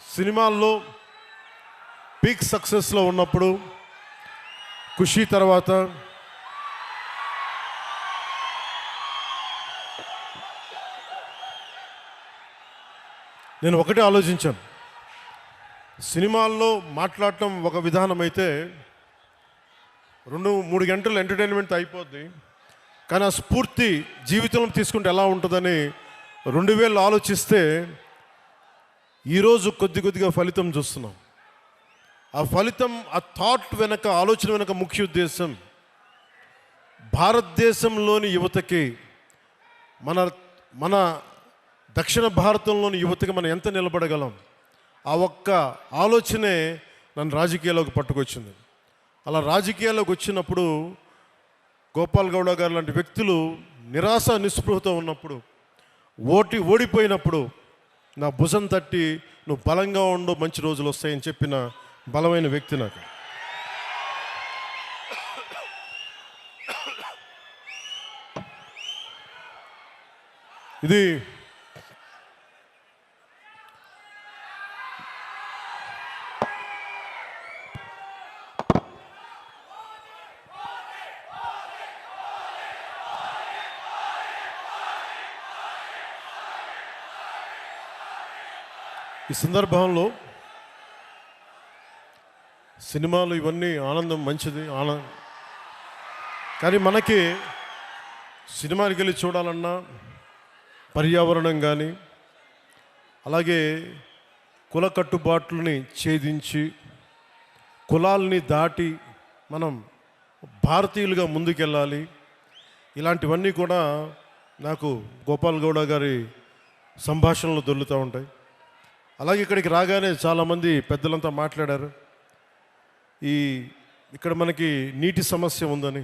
సినిమాల్లో పీక్ సక్సెస్లో ఉన్నప్పుడు ఖుషి తర్వాత నేను ఒకటే ఆలోచించాను. సినిమాల్లో మాట్లాడటం ఒక విధానం అయితే రెండు మూడు గంటలు ఎంటర్టైన్మెంట్ అయిపోద్ది. కానీ ఆ స్ఫూర్తి జీవితంలో తీసుకుంటే ఎలా ఉంటుందని రెండు వేలు ఆలోచిస్తే ఈరోజు కొద్ది కొద్దిగా ఫలితం చూస్తున్నాం. ఆ ఫలితం ఆ థాట్ వెనక ఆలోచన వెనక ముఖ్య ఉద్దేశం భారతదేశంలోని యువతకి మన మన దక్షిణ భారతంలోని యువతకి మనం ఎంత నిలబడగలం? ఆ ఒక్క ఆలోచనే నన్ను రాజకీయాల్లోకి పట్టుకొచ్చింది. అలా రాజకీయాల్లోకి వచ్చినప్పుడు గోపాల్ గౌడ గారు లాంటి వ్యక్తులు నిరాశ నిస్పృహతో ఉన్నప్పుడు ఓటి ఓడిపోయినప్పుడు నా భుజం తట్టి నువ్వు బలంగా ఉండు మంచి రోజులు వస్తాయని చెప్పిన బలమైన వ్యక్తి నాకు. ఇది ఈ సందర్భంలో సినిమాలు ఇవన్నీ ఆనందం మంచిది ఆనందం కానీ మనకి సినిమాకి వెళ్ళి చూడాలన్నా పర్యావరణం కానీ అలాగే కుల కట్టుబాట్లని ఛేదించి కులాల్ని దాటి మనం భారతీయులుగా ముందుకెళ్ళాలి. ఇలాంటివన్నీ కూడా నాకు గోపాల్ గౌడ గారి సంభాషణలు దొల్లుతూ ఉంటాయి. అలాగే ఇక్కడికి రాగానే చాలామంది పెద్దలంతా మాట్లాడారు. ఈ ఇక్కడ మనకి నీటి సమస్య ఉందని.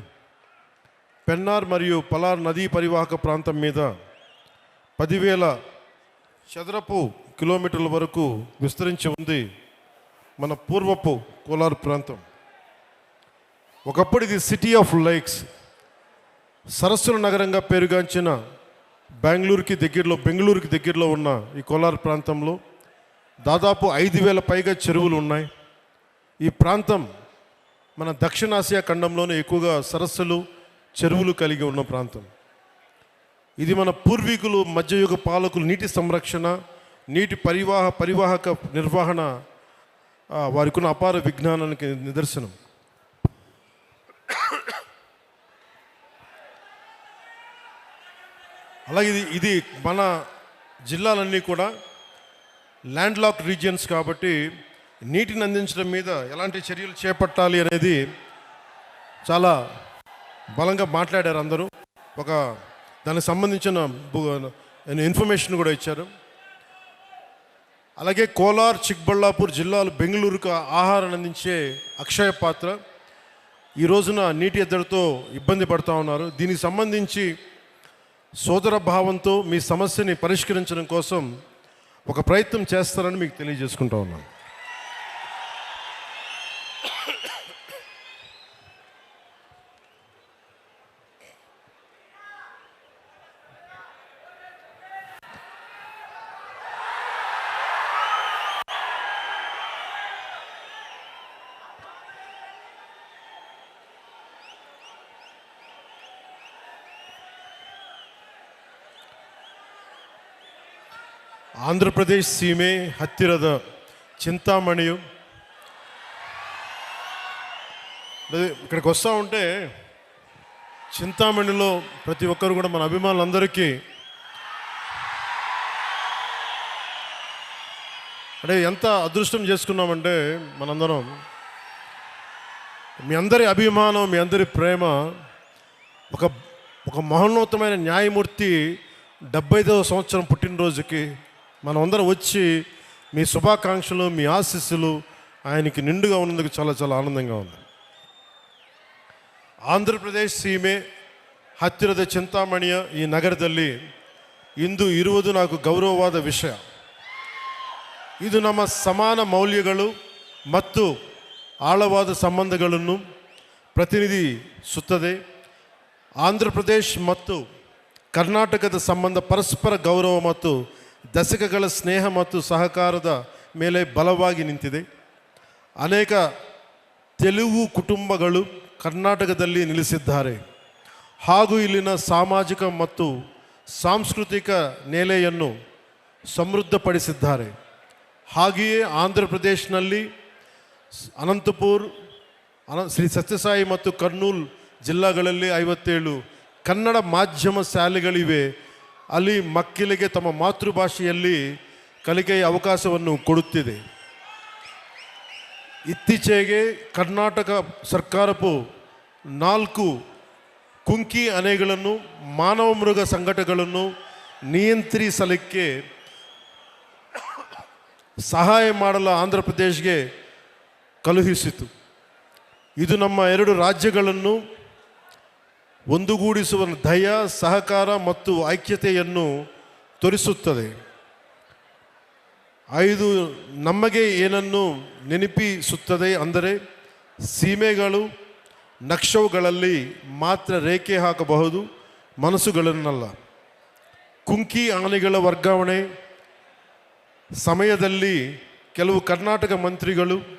పెన్నార్ మరియు పలార్ నదీ పరివాహక ప్రాంతం మీద పదివేల చదరపు కిలోమీటర్ల వరకు విస్తరించి ఉంది మన పూర్వపు కోలార్ ప్రాంతం. ఒకప్పుడు ఇది సిటీ ఆఫ్ లైక్స్. సరస్సుల నగరంగా పేరుగాంచిన బెంగళూరుకి దగ్గరలో బెంగళూరుకి దగ్గరలో ఉన్న ఈ కోలార్ ప్రాంతంలో దాదాపు ఐదు వేల పైగా చెరువులు ఉన్నాయి. ఈ ప్రాంతం మన దక్షిణాసియా ఖండంలోనే ఎక్కువగా సరస్సులు చెరువులు కలిగి ఉన్న ప్రాంతం. ఇది మన పూర్వీకులు మధ్యయుగ పాలకులు నీటి సంరక్షణ నీటి పరివాహ పరివాహక నిర్వహణ వారికి ఉన్న అపార విజ్ఞానానికి నిదర్శనం. అలాగే ఇది ఇది మన జిల్లాలన్నీ కూడా ల్యాండ్ లాక్ రీజియన్స్ కాబట్టి నీటిని అందించడం మీద ఎలాంటి చర్యలు చేపట్టాలి అనేది చాలా బలంగా మాట్లాడారు అందరూ. ఒక దానికి సంబంధించిన ఇన్ఫర్మేషన్ కూడా ఇచ్చారు. అలాగే కోలార్ చిక్బళ్ళాపూర్ జిల్లాలు బెంగళూరుకు ఆహారం అందించే అక్షయ పాత్ర. ఈ రోజున నీటి ఎద్దడితో ఇబ్బంది పడుతూ ఉన్నారు. దీనికి సంబంధించి సోదర భావంతో మీ సమస్యని పరిష్కరించడం కోసం ఒక ప్రయత్నం చేస్తారని మీకు తెలియజేసుకుంటా ఉన్నాను. ಆಂಧ್ರಪ್ರದೇಶ್ ಸೀಮೆ ಹತ್ತಿರದ చింతామణి అదే ఇక్కడికి వస్తూ ఉంటే చింతామణిలో ప్రతి ఒక్కరు కూడా మన అభిమానులందరికీ అంటే ఎంత అదృష్టం చేసుకున్నామంటే మనందరం మీ అందరి అభిమానం మీ అందరి ప్రేమ ఒక ఒక మహోన్నతమైన న్యాయమూర్తి డెబ్బై ఐదవ సంవత్సరం పుట్టినరోజుకి మనమందరం వచ్చి మీ శుభాకాంక్షలు మీ ఆశీస్సులు ఆయనకి నిండుగా ఉన్నందుకు చాలా చాలా ఆనందంగా ఉంది ಆಂಧ್ರಪ್ರದೇಶ್ ಸೀಮೆ ಹತ್ತಿರದ ಚಿಂತಾಮಣಿಯ ಈ ನಗರದಲ್ಲಿ ಇಂದು ಇರುವುದು ನಾಲ್ಕು ಗೌರವವಾದ ವಿಷಯ ಇದು ನಮ್ಮ ಸಮಾನ ಮೌಲ್ಯಗಳು ಮತ್ತು ಆಳವಾದ ಸಂಬಂಧಗಳನ್ನು ಪ್ರತಿನಿಧಿಸುತ್ತದೆ ಆಂಧ್ರ ಪ್ರದೇಶ್ ಮತ್ತು ಕರ್ನಾಟಕದ ಸಂಬಂಧ ಪರಸ್ಪರ ಗೌರವ ಮತ್ತು ದಶಕಗಳ ಸ್ನೇಹ ಮತ್ತು ಸಹಕಾರದ ಮೇಲೆ ಬಲವಾಗಿ ನಿಂತಿದೆ. ಅನೇಕ ತೆಲುಗು ಕುಟುಂಬಗಳು ಕರ್ನಾಟಕದಲ್ಲಿ ನೆಲೆಸಿದ್ದಾರೆ. ಹಾಗೂ ಇಲ್ಲಿನ ಸಾಮಾಜಿಕ ಮತ್ತು ಸಾಂಸ್ಕೃತಿಕ ನೆಲೆಯನ್ನು ಸಮೃದ್ಧಪಡಿಸಿದ್ದಾರೆ. ಹಾಗೆಯೇ ಆಂಧ್ರ ಪ್ರದೇಶನಲ್ಲಿ ಅನಂತಪುರ್, ಅನ, ಶ್ರೀ ಸತ್ಯಸಾಯಿ ಮತ್ತು ಕರ್ನೂಲ್ ಜಿಲ್ಲಾಗಳಲ್ಲಿ ಐವತ್ತೇಳು ಕನ್ನಡ ಮಾಧ್ಯಮ ಶಾಲೆಗಳಿವೆ ಅಲ್ಲಿ ಮಕ್ಕಳಿಗೆ ತಮ್ಮ ಮಾತೃಭಾಷೆಯಲ್ಲಿ ಕಲಿಕೆಯ ಅವಕಾಶವನ್ನು ಕೊಡುತ್ತಿದೆ. ಇತ್ತೀಚೆಗೆ ಕರ್ನಾಟಕ ಸರ್ಕಾರವು ನಾಲ್ಕು ಕುಂಕಿ ಅಣೆಗಳನ್ನು ಮಾನವ ಮೃಗ ಸಂಘಟನೆಗಳನ್ನು ನಿಯಂತ್ರಿಸಲಿಕ್ಕೆ ಸಹಾಯ ಮಾಡಲು ಆಂಧ್ರ ಪ್ರದೇಶ್ಗೆ ಕಳುಹಿಸಿತು. ಇದು ನಮ್ಮ ಎರಡು ರಾಜ್ಯಗಳನ್ನು ಒಂದುಗೂಡಿಸುವ ದಯ ಸಹಕಾರ ಮತ್ತು ಐಕ್ಯತೆಯನ್ನು ತೋರಿಸುತ್ತದೆ. ಐದು, ನಮಗೆ ಏನನ್ನು ನೆನಪಿಸುತ್ತದೆ ಅಂದರೆ ಸೀಮೆಗಳು ನಕ್ಷವುಗಳಲ್ಲಿ ಮಾತ್ರ ರೇಖೆ ಹಾಕಬಹುದು, ಮನಸ್ಸುಗಳನ್ನಲ್ಲ. ಕುಂಕಿ ಆನೆಗಳ ವರ್ಗಾವಣೆ, ಸಮಯದಲ್ಲಿ ಕೆಲವು ಕರ್ನಾಟಕ ಮಂತ್ರಿಗಳು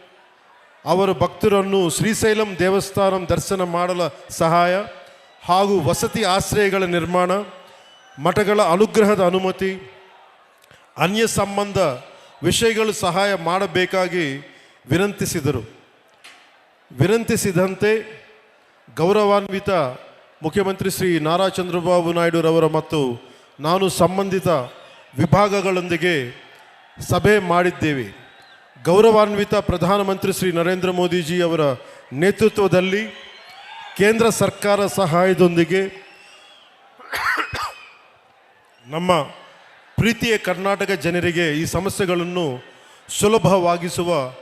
ಅವರ ಭಕ್ತರನ್ನು ಶ್ರೀಶೈಲಂ ದೇವಸ್ಥಾನ ದರ್ಶನ ಮಾಡಲು ಸಹಾಯ ಹಾಗೂ ವಸತಿ ಆಶ್ರಯಗಳ ನಿರ್ಮಾಣ, ಮಠಗಳ ಅನುಗ್ರಹದ ಅನುಮತಿ, ಅನ್ಯ ಸಂಬಂಧ ವಿಷಯಗಳು ಸಹಾಯ ಮಾಡಬೇಕಾಗಿ ವಿನಂತಿಸಿದರು. ವಿನಂತಿಸಿದಂತೆ ಗೌರವಾನ್ವಿತ ಮುಖ್ಯಮಂತ್ರಿ ಶ್ರೀ ನಾರಾ ಚಂದ್ರಬಾಬು ನಾಯ್ಡುರವರ ಮತ್ತು ನಾನು ಸಂಬಂಧಿತ ವಿಭಾಗಗಳೊಂದಿಗೆ ಸಭೆ ಮಾಡಿದ್ದೇವೆ. ಗೌರವಾನ್ವಿತ ಪ್ರಧಾನಮಂತ್ರಿ ಶ್ರೀ ನರೇಂದ್ರ ಮೋದಿಜಿ ಅವರ ನೇತೃತ್ವದಲ್ಲಿ ಕೇಂದ್ರ ಸರ್ಕಾರ ಸಹಾಯದೊಂದಿಗೆ ನಮ್ಮ ಪ್ರೀತಿಯ ಕರ್ನಾಟಕ ಜನರಿಗೆ ಈ ಸಮಸ್ಯೆಗಳನ್ನು ಸುಲಭವಾಗಿಸುವ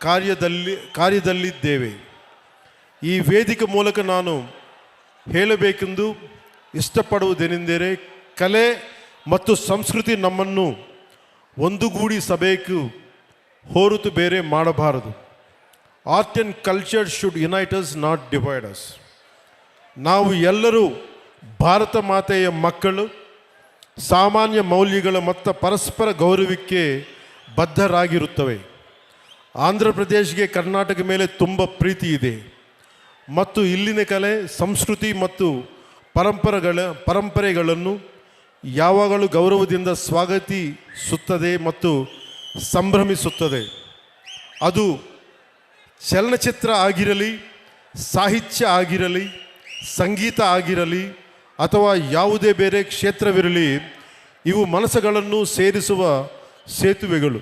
ಕಾರ್ಯದಲ್ಲಿ, ಕಾರ್ಯದಲ್ಲಿದ್ದೇವೆ. ಈ ವೇದಿಕೆ ಮೂಲಕ ನಾನು ಹೇಳಬೇಕೆಂದು ಇಷ್ಟಪಡುವುದೇನೆಂದರೆ ಕಲೆ ಮತ್ತು ಸಂಸ್ಕೃತಿ ನಮ್ಮನ್ನು ಒಂದುಗೂಡಿಸಬೇಕು ಹೊರತು ಬೇರೆ ಮಾಡಬಾರದು. Art and culture should unite us not divide us ನಾವು ಎಲ್ಲರೂ ಭಾರತ ಮಾತೆಯ ಮಕ್ಕಳು, ಸಾಮಾನ್ಯ ಮೌಲ್ಯಗಳ ಮತ್ತು ಪರಸ್ಪರ ಗೌರವಕ್ಕೆ ಬದ್ಧರಾಗಿರುತ್ತವೆ. ಆಂಧ್ರ ಪ್ರದೇಶಗೆ ಕರ್ನಾಟಕ ಮೇಲೆ ತುಂಬ ಪ್ರೀತಿ ಇದೆ. ಮತ್ತು ಇಲ್ಲಿನ ಕಲೆ, ಸಂಸ್ಕೃತಿ ಮತ್ತು ಪರಂಪರೆಗಳ, ಪರಂಪರೆಗಳನ್ನು ಯಾವಾಗಲೂ ಗೌರವದಿಂದ ಸ್ವಾಗತಿಸುತ್ತದೆ ಮತ್ತು ಸಂಭ್ರಮಿಸುತ್ತದೆ. ಅದು ಚಲನಚಿತ್ರ ಆಗಿರಲಿ, ಸಾಹಿತ್ಯ ಆಗಿರಲಿ, ಸಂಗೀತ ಆಗಿರಲಿ, ಅಥವಾ ಯಾವುದೇ ಬೇರೆ ಕ್ಷೇತ್ರವಿರಲಿ, ಇವು ಮನಸ್ಸುಗಳನ್ನು ಸೇರಿಸುವ ಸೇತುವೆಗಳು.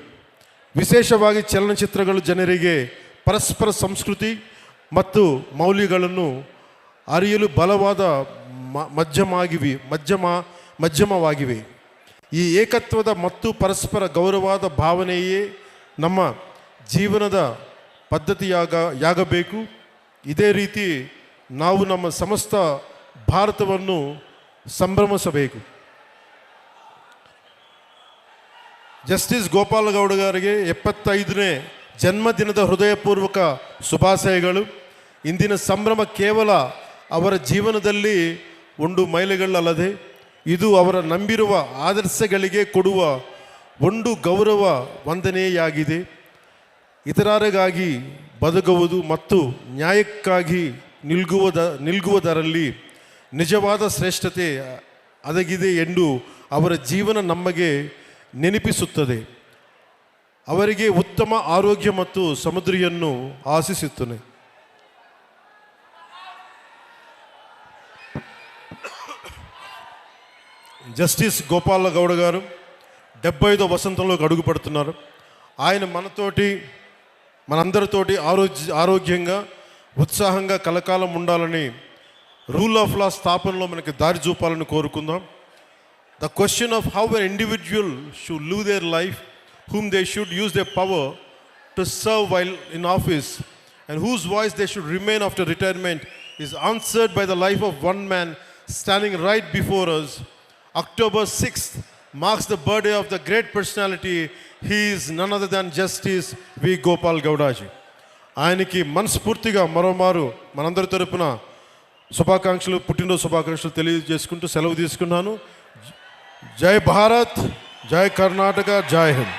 ವಿಶೇಷವಾಗಿ ಚಲನಚಿತ್ರಗಳು ಜನರಿಗೆ ಪರಸ್ಪರ ಸಂಸ್ಕೃತಿ ಮತ್ತು ಮೌಲ್ಯಗಳನ್ನು ಅರಿಯಲು ಬಲವಾದ ಮ- ಮಧ್ಯಮಾಗಿವೆ, ಮಧ್ಯಮ, ಮಧ್ಯಮವಾಗಿವೆ. ಈ ಏಕತ್ವದ ಮತ್ತು ಪರಸ್ಪರ ಗೌರವದ ಭಾವನೆಯೇ ನಮ್ಮ ಜೀವನದ ಪದ್ಧತಿಯಾಗ ಯಾಗಬೇಕು? ಇದೇ ರೀತಿ ನಾವು ನಮ್ಮ ಸಮಸ್ತ ಭಾರತವನ್ನು ಸಂಭ್ರಮಿಸಬೇಕು. ಜಸ್ಟಿಸ್ ಗೋಪಾಲಗೌಡ ಅವರಿಗೆ ಎಪ್ಪತ್ತೈದನೇ ಜನ್ಮದಿನದ ಹೃದಯಪೂರ್ವಕ ಶುಭಾಶಯಗಳು. ಇಂದಿನ ಸಂಭ್ರಮ ಕೇವಲ ಅವರ ಜೀವನದಲ್ಲಿ ಒಂದು ಮೈಲೆಗಳಲ್ಲದೆ, ಇದು ಅವರ ನಂಬಿರುವ ಆದರ್ಶಗಳಿಗೆ ಕೊಡುವ ಒಂದು ಗೌರವ ವಂದನೆಯಾಗಿದೆ. ಇತರರಿಗಾಗಿ ಬದುಕುವುದು ಮತ್ತು ನ್ಯಾಯಕ್ಕಾಗಿ ನಿಲ್ಗುವುದ ನಿಲ್ಗುವುದರಲ್ಲಿ ನಿಜವಾದ ಶ್ರೇಷ್ಠತೆ ಅಡಗಿದೆ ಎಂದು ಅವರ ಜೀವನ ನಮಗೆ ನೆನಪಿಸುತ್ತದೆ ಅವರಿಗೆ ಉತ್ತಮ ಆರೋಗ್ಯ ಮತ್ತು ಸಮುದ್ರಿಯನ್ನು ಆಶಿಸುತ್ತೇನೆ జస్టిస్ గోపాల గౌడ గారు డెబ్బై ఐదో వసంతంలోకి అడుగు పెడుతున్నారు ఆయన మనతోటి మనందరితోటి ఆరోగ్య ఆరోగ్యంగా ఉత్సాహంగా కలకాలం ఉండాలని రూల్ ఆఫ్ లా స్థాపనలో మనకి దారి చూపాలని కోరుకుందాం. The question of how an individual should live their life whom they should use they power to serve while in office and whose voice they should remain after retirement is answered by the life of one man standing right before us October sixth marks the birthday of the great personality. He is none other than Justice V. Gopal Gaudaji. ఆయనకి మనస్ఫూర్తిగా మరోమారు మనందరి తరపున శుభాకాంక్షలు పుట్టినరోజు శుభాకాంక్షలు తెలియజేసుకుంటూ సెలవు తీసుకున్నాను జై భారత్ జై కర్ణాటక జై హింద్